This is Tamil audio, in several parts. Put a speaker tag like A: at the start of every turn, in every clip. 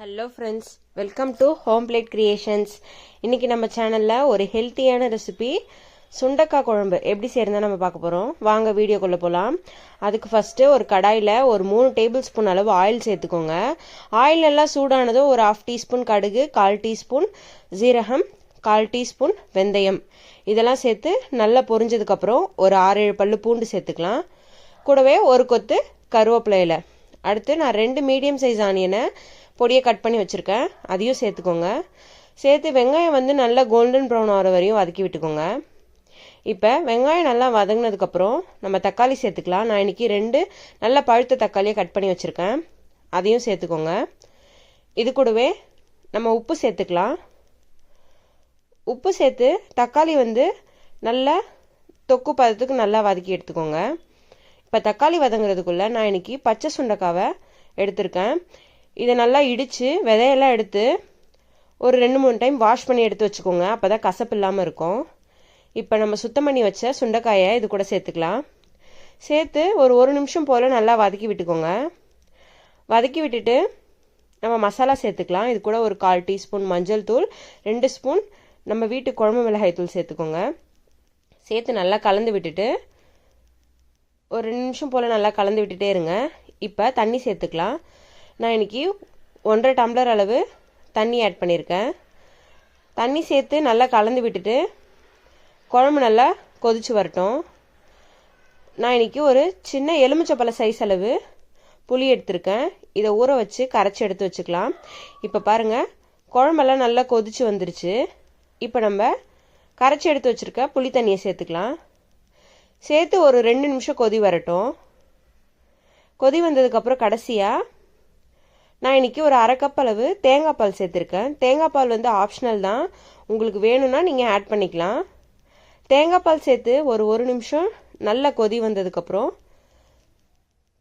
A: Hello friends welcome to home plate creations இன்னைக்கு நம்ம சேனலில் ஒரு ஹெல்த்தியான ரெசிபி சுண்டக்காய் குழம்பு எப்படி செய்யறதா நம்ம பார்க்க போகிறோம் வாங்க வீடியோக்குள்ளே போகலாம் அதுக்கு ஃபஸ்ட்டு ஒரு கடாயில் ஒரு மூணு டேபிள் ஸ்பூன் அளவு ஆயில் சேர்த்துக்கோங்க. ஆயில் எல்லாம் சூடானதும் ஒரு ஹாஃப் டீஸ்பூன் கடுகு கால் டீஸ்பூன் ஜீரகம் கால் டீஸ்பூன் வெந்தயம். இதெல்லாம் சேர்த்து நல்லா பொரிஞ்சதுக்கப்புறம் ஒரு ஆறு ஏழு பல்லு பூண்டு சேர்த்துக்கலாம். கூடவே ஒரு கொத்து கருவேப்பிலையில் அடுத்து நான் ரெண்டு மீடியம் சைஸ் ஆனியனை பொடியை கட் பண்ணி வச்சுருக்கேன். அதையும் சேர்த்துக்கோங்க. சேர்த்து வெங்காயம் வந்து நல்லா கோல்டன் ப்ரௌன் ஆகிற வரையும் வதக்கி விட்டுக்கோங்க. இப்போ வெங்காயம் நல்லா வதங்கினதுக்கப்புறம் நம்ம தக்காளி சேர்த்துக்கலாம். நான் இன்னைக்கு ரெண்டு நல்ல பழுத்த தக்காளியை கட் பண்ணி வச்சுருக்கேன். அதையும் சேர்த்துக்கோங்க. இது கூடவே நம்ம உப்பு சேர்த்துக்கலாம். உப்பு சேர்த்து தக்காளி வந்து நல்லா தொக்கு பதத்துக்கு நல்லா வதக்கி எடுத்துக்கோங்க. இப்போ தக்காளி வதங்குறதுக்குள்ளே நான் இன்னைக்கு பச்சை சுண்டைக்காவை எடுத்திருக்கேன். இதை நல்லா இடித்து விதையெல்லாம் எடுத்து ஒரு ரெண்டு மூணு டைம் வாஷ் பண்ணி எடுத்து வச்சுக்கோங்க. அப்போ தான் கசப்பு இல்லாமல் இருக்கும். இப்போ நம்ம சுத்தம் பண்ணி வச்ச சுண்டைக்காயை இது கூட சேர்த்துக்கலாம். சேர்த்து ஒரு ஒரு நிமிஷம் போல் நல்லா வதக்கி விட்டுக்கோங்க. வதக்கி விட்டுட்டு நம்ம மசாலா சேர்த்துக்கலாம். இது கூட ஒரு கால் டீஸ்பூன் மஞ்சள் தூள் ரெண்டு ஸ்பூன் நம்ம வீட்டு குழம்பு மிளகாய் தூள் சேர்த்துக்கோங்க. சேர்த்து நல்லா கலந்து விட்டுட்டு ஒரு ரெண்டு நிமிஷம் போல் நல்லா கலந்து விட்டுட்டே இருங்க. இப்போ தண்ணி சேர்த்துக்கலாம். நான் இன்னைக்கு ஒன்றரை டம்ளர் அளவு தண்ணி ஆட் பண்ணியிருக்கேன் தண்ணி சேர்த்து நல்லா கலந்து விட்டுட்டு குழம்பு நல்லா கொதிச்சு வரட்டும். நான் இன்னைக்கு ஒரு சின்ன எலுமிச்சப்பழ சைஸ் அளவு புளி எடுத்திருக்கேன். இதை ஊற வச்சு கரைச்சி எடுத்து வச்சுக்கலாம். இப்போ பாருங்கள் குழம்பெல்லாம் நல்லா கொதிச்சு வந்துருச்சு. இப்போ நம்ம கரைச்சி எடுத்து வச்சுருக்க புளி தண்ணியை சேர்த்துக்கலாம். சேர்த்து ஒரு ரெண்டு நிமிஷம் கொதி வரட்டும். கொதி வந்ததுக்கப்புறம் கடைசியாக நான் இன்னைக்கு ஒரு அரை கப் அளவு தேங்காய் பால் சேர்த்துருக்கேன். தேங்காய் பால் வந்து ஆப்ஷனல் தான். உங்களுக்கு வேணும்னா நீங்கள் ஆட் பண்ணிக்கலாம். தேங்காய் பால் சேர்த்து ஒரு ஒரு நிமிஷம் நல்ல கொதி வந்ததுக்கப்புறம்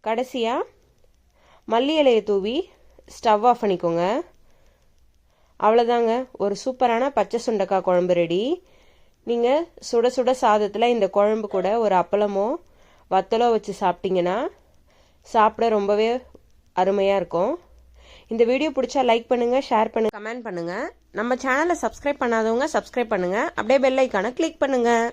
A: கடைசியாக மல்லி இலையை தூவி ஸ்டவ் ஆஃப் பண்ணிக்கோங்க. அவ்வளோதாங்க ஒரு சூப்பரான பச்சை சுண்டக்காய் குழம்பு ரெடி நீங்கள் சுட சுட சாதத்தில் இந்த குழம்பு கூட ஒரு அப்பளமோ வத்தலோ வச்சு சாப்பிட்டீங்கன்னா சாப்பிட ரொம்பவே அருமையாக இருக்கும். இந்த வீடியோ பிடிச்சா லைக் பண்ணுங்கள் ஷேர் பண்ணுங்கள் கமெண்ட் பண்ணுங்கள் நம்ம சேனலை சப்ஸ்கிரைப் பண்ணாதவங்க சப்ஸ்கிரைப் பண்ணுங்கள் அப்படியே பெல் ஐக்கானை கிளிக் பண்ணுங்கள்